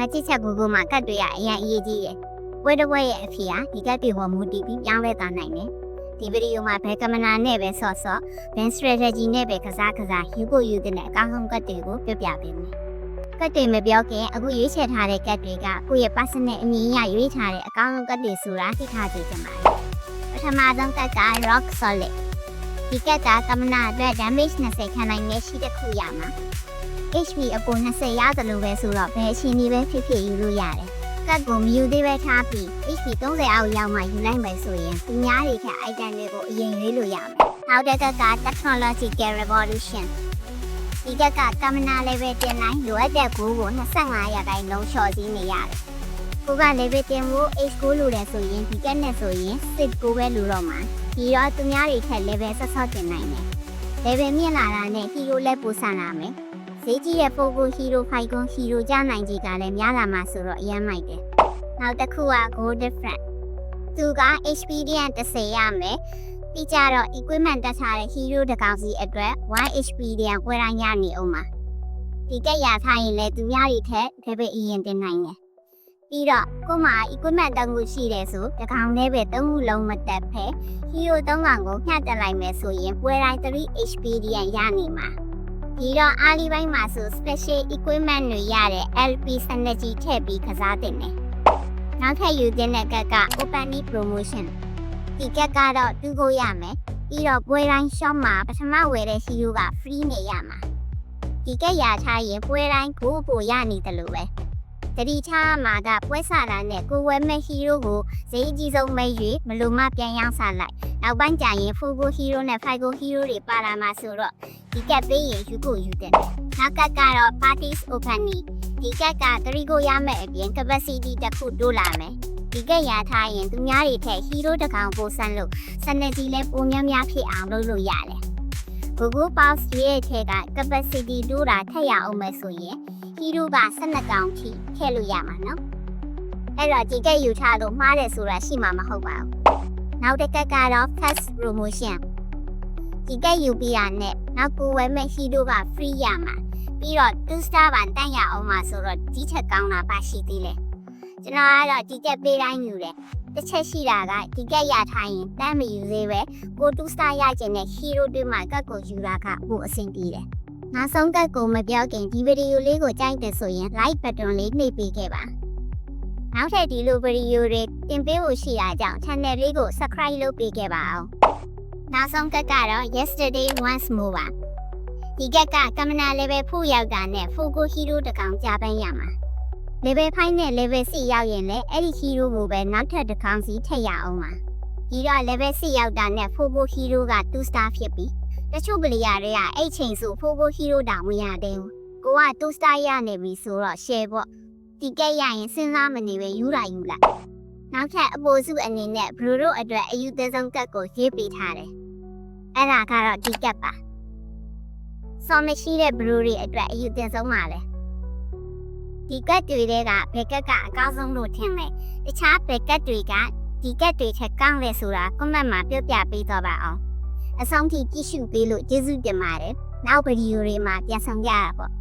မချစ်ချက်ကိုကိုမှာကတ်တွေကအရင်အရေးကြီးတယ်။ပွဲတစ်ပွဲရဲ့အဖြစ်ဟာဒီကတ်တွေပေါ်မူတည်ပြီးပြောင်းလဲသွားနိုင်တယ်။ဒီဗီဒီယိုမှာဘယ်ကမနာနဲ့ပဲဆော့ဆော့ဘယ် strategy နဲ့ပဲကစားကစားယူကိုယူတဲ့အကောင်းဆုံးကတ်တွေကိုပြပြပေးမယ်။ကတ်တွေမပြောခင်အခုရွေးချယ်ထားတဲ့ကတ်တွေကကိုယ့်ရဲ့ personal အမြင်အရရွေးထားတဲ့အကောင်းဆုံးကတ်တွေဆိုတာသိထားကြချင်ပါတယ်။ပထမဆုံးကတ်က rock solid ဒီကတ်ကကမနာအတွက် damage 20ခံနိုင်တဲ့ရှိတစ်ခုရမှာ HP အပေါ်20ရတယ်လို့ပဲဆိုတော့ဘယ်အချိန်ဒီပဲဖြစ်ဖြစ်ယူလို့ရတယ်။ကတ်ကိုမယူသေးပဲထားပြီး HP 30အောက်ရောက်မှယူနိုင်မယ်ဆိုရင်သူများတွေခက် item တွေကိုအရင်ရွေးလို့ရမယ်။နောက်တစ်ကတ်က technological revolution ဒီကတ်ကကမနာ level တင်နိုင်လိုအပ်တဲ့ကိုကို25ရာခိုင်နှုန်းလျှော့စည်းနေရတယ်။ကိုက level တင်ဖို့ H9 လိုတယ်ဆိုရင်ဒီကတ်နဲ့ဆိုရင်6ကိုပဲလိုတော့မှာ။ဒီတော့သူများတွေထက် level ဆက်ဆော့တင်နိုင်တယ်။ level မြင့်လာတာနဲ့ hero လည်းပိုဆန်လာမယ်။ ဈေးကြီးတဲ့ပိုကိုဟီရိုဖိုင်ကွန်ဟီရိုကြနိုင်ကြီးကလည်းများလာမှာဆိုတော့အရင်မိုက်တယ်။နောက်တစ်ခုက gold different သူက HP တ30ရမယ်။ပြီးကြတော့ equipment တက်ထားတဲ့ hero တကောင်စီအတွက် 1HP တန်ပွဲတိုင်းရနေအောင်ပါ။ဒီကက်ရထားရင်လည်းသူများတွေထက်ဘယ်ပဲအရင်တင်နိုင်တယ်။ပြီးတော့ကို့မှာ equipment တခုရှိတယ်ဆိုတကောင်လေးပဲသုံးခုလုံးမတက်ဖဲ hero 3ကောင်ကိုမျှတက်လိုက်မယ်ဆိုရင်ပွဲတိုင်း 3HP တန်ရနေမှာ။ ဒီတော့အားလီပိုင်းမှာဆို special equipment တွေရတဲ့ LP synergy ထည့်ပြီးကစားတင်တယ်။နောက်ထပ်ယူတင်တဲ့ကက်က Open promotion ဒီကက်ကတော့တူကိုရမယ်။ပြီးတော့ပွဲတိုင်း shop မှာပထမဝယ်တဲ့ hero က free နေရမှာ။ဒီကက်ရထားရင်ပွဲတိုင်းကိုပိုရနေတယ်လို့ပဲ။တတိချာမှာကပွဲစားတာနဲ့ကိုဝယ်မဲ့ hero ကိုဈေးအကြီးဆုံးမဲ့၍မလိုမှပြန်ရောင်းစားလိုက်။ နောက်ပိုင်းကျရင် Fugo hero နဲ့ Figo hero တွေပါလာမှာဆိုတော့ဒီကက်ပေးရင်ယူကိုယူတယ်။နောက်ကကတော့ parties opening ဒီကက်က3ကိုရမယ်အပြင် capacity တစ်ခုတိုးလာမယ်ဒီကက်ရထားရင်သူများတွေထက် hero တစ်ကောင်ပိုဆန်းလို့ synergy လည်းပိုများများဖြစ်အောင်လုပ်လို့ရတယ် Google Pulse ရဲ့ထက်က capacity တိုးတာထက်ရအောင်မယ်ဆိုရင် hero က12ကောင်ထိထည့်လို့ရမှာနော်အဲ့တော့ဒီကက်ယူထားလို့မှားတယ်ဆိုတာရှိမှာမဟုတ်ပါဘူး နောက်တစ်ကက်ကတော့ fast promotion ဒီကက်ယူပြီးတာနဲ့နောက်ကိုဝယ်မဲ့ hero က free ရမှာပြီးတော့2 star ပါတန့်ရအောင်မှာဆိုတော့ဒီထက်ကောင်းတာပါရှိသေးတယ်ကျွန်တော်ကတော့ဒီကက်ပေးတိုင်းယူတယ်တစ်ချက်ရှိတာကဒီကက်ရထားရင်တမ်းမယူသေးပဲကို2 star ရကျင်တဲ့ hero တွေမှာကတ်ကိုယူတာကပိုအဆင်ပြေတယ်နောက်ဆုံးကတ်ကိုမပြောခင်ဒီဗီဒီယိုလေးကိုကြိုက်တယ်ဆိုရင် like button လေးနှိပ်ပေးခဲ့ပါ နောက်ထပ်ဒီလိုဗီဒီယိုတွေတင်ပေးဖို့ရှိတာကြောင့် channel လေးကို subscribe လုပ်ပေးခဲ့ပါအောင်နောက်ဆုံးကတ်ကတော့ yesterday once more ပါဒီကက်ကကမနာ level 4ရောက်တာနဲ့ Fugo Hero တကောင်ကြာပန်းရမှာ level 5နဲ့ level 6ရောက်ရင်လည်းအဲ့ဒီ hero ကိုပဲနောက်ထပ်တစ်ကောင်စီထည့်ရအောင်ပါဒီတော့ level 6ရောက်တာနဲ့ Fugo Hero က2 star ဖြစ်ပြီတချို့ပလီယာတွေကအဲ့ချိန်ဆို Fugo Hero တောင်မရသေးဘူးကိုက2 star ရနေပြီဆိုတော့ share ပေါ့ ဒီကက်ရရင်စဉ်းစားမနေပဲယူတာယူလိုက်နောက်ထပ်အပေါ်စုအနေနဲ့ Bro တို့အတွက်အယူသေးဆုံးကက်ကိုရေးပေးထားတယ်အဲ့ဒါကတော့ဒီကက်ပါစော်မရှိတဲ့ဘလူးတွေအတွက်အယူတင်ဆုံးပါလေဒီကတ်တွေတဲကဘယ်ကတ်ကအကောင်းဆုံးလို့ထင်လဲတခြားဘယ်ကတ်တွေကဒီကတ်တွေထက်ကောင်းလဲဆိုတာ comment မှာပြောပြပေးတော့ပါအောင်အဆုံးထိကြည့်ရှုပေးလို့ကျေးဇူးတင်ပါတယ်နောက်ဗီဒီယိုတွေမှာပြန်ဆောင်ကြရပါပေါ့